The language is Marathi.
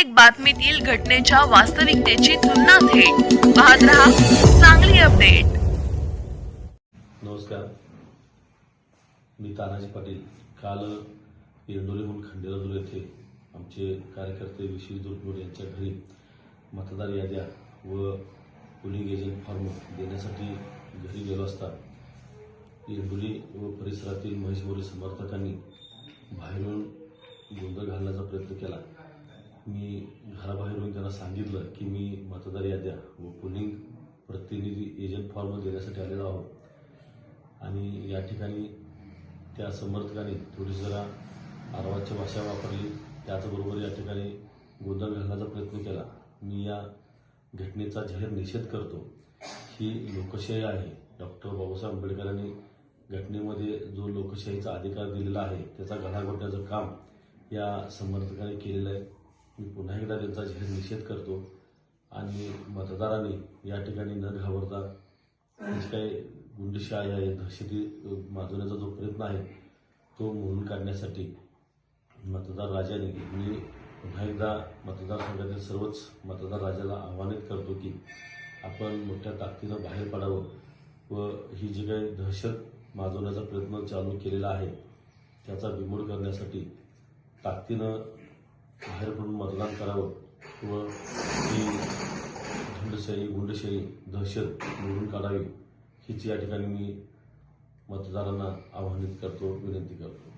प्रत्येक बातमीतील घटनेच्या वास्तविकतेची तुलना थेट. पाहत रहा चांगली अपडेट. नमस्कार. मी तानाजी पाटील. काल येंडोलीहून खंडेराजूर येथे आमचे कार्यकर्ते विशेष दुर्गुड यांच्या घरी मतदार याद्या व पोलिंग एजंट फॉर्म देण्यासाठी घरी गेलो असता येंडोली व परिसरातील महेश मोरे समर्थकांनी बाहेरून गोंधळ घालण्याचा प्रयत्न केला. मी घराबाहेरून त्यांना सांगितलं की मी मतदार याद्या व पोलिंग प्रतिनिधी एजंट फॉर्म देण्यासाठी आलेलो आहोत. आणि या ठिकाणी त्या समर्थकाने थोडीशी जरा आरवाची भाषा वापरली. त्याचबरोबर या ठिकाणी गोंधळ घालण्याचा प्रयत्न केला. मी या घटनेचा जाहीर निषेध करतो. ही लोकशाही आहे. डॉक्टर बाबासाहेब आंबेडकरांनी घटनेमध्ये जो लोकशाहीचा अधिकार दिलेला आहे त्याचा घडाघोट्याचं काम या समर्थकाने केलेलं आहे. मी पुन्हा एकदा त्यांचा जाहीर निषेध करतो आणि मतदारांनी या ठिकाणी न घाबरता जी काही गुंडशाही आहे दहशती माजवण्याचा जो प्रयत्न आहे तो मोडून काढण्यासाठी मतदार राजाने मी पुन्हा एकदा मतदारसंघातील सर्वच मतदार राजाला आव्हानित करतो की आपण मोठ्या ताकदीनं बाहेर पडावं व ही जी काही दहशत माजवण्याचा प्रयत्न चालू केलेला आहे त्याचा बिमोड करण्यासाठी ताकदीनं बाहेर पडून मतदान करावं व ही झुंडशाही गुंडशाही दहशत मोडून काढावी हीच या ठिकाणी मी मतदारांना आवाहनित करतो विनंती करतो.